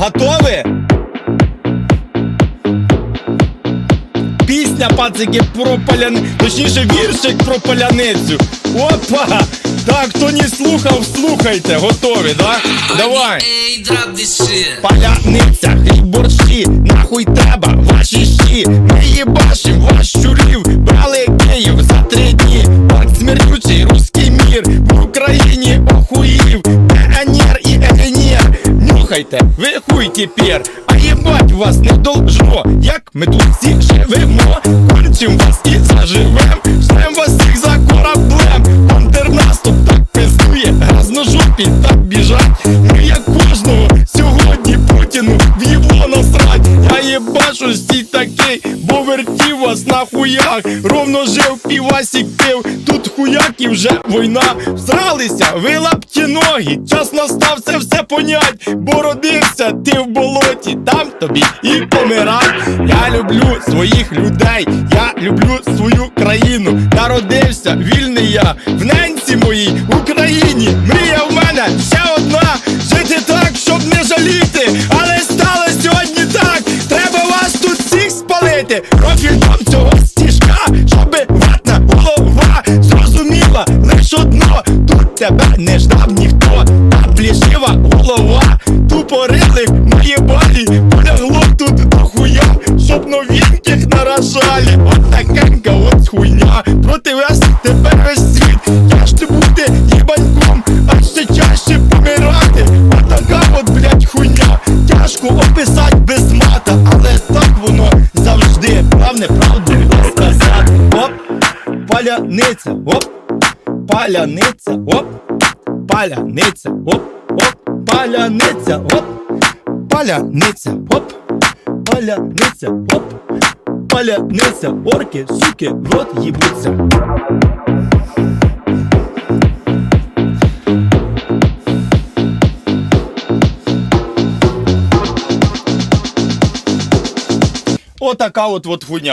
Готові? Пісня, пацики, про поляни... Точніше, віршик про поляницю. Опа! Так, хто не слухав, слухайте. Готові, да? Давай. Паляниця, хліб борщі, нахуй треба ваші щі. Ми їбашим ваш нюхайте, ви хуй тепер. А їбать вас не должно, як ми тут всі живемо. Кончим вас і заживем, ждем вас всіх за кораблем. Контрнаступ так пиздує, грозножопі так біжать. Ми як кожного сьогодні Путіну в їбло насрать. Я єбашу на хуях. Ровно жив півасік пив, тут хуяки вже війна. Всралися, ви лапті ноги. Час настав це все понять, бо родився ти в болоті, там тобі і помирай. Я люблю своїх людей, я люблю свою країну. Народився вільний я в ненці моїй Україні. Спалити. Профіль цього стіжка, щоби ватна голова зрозуміла лиш одно. Тут тебе не ждав паляниця, оп, паляниця, оп, паляниця, оп, оп, паляниця, оп, паляниця, оп, паляниця, оп, паляниця, орки, суки, в рот їбуться. Отака от от хуйня.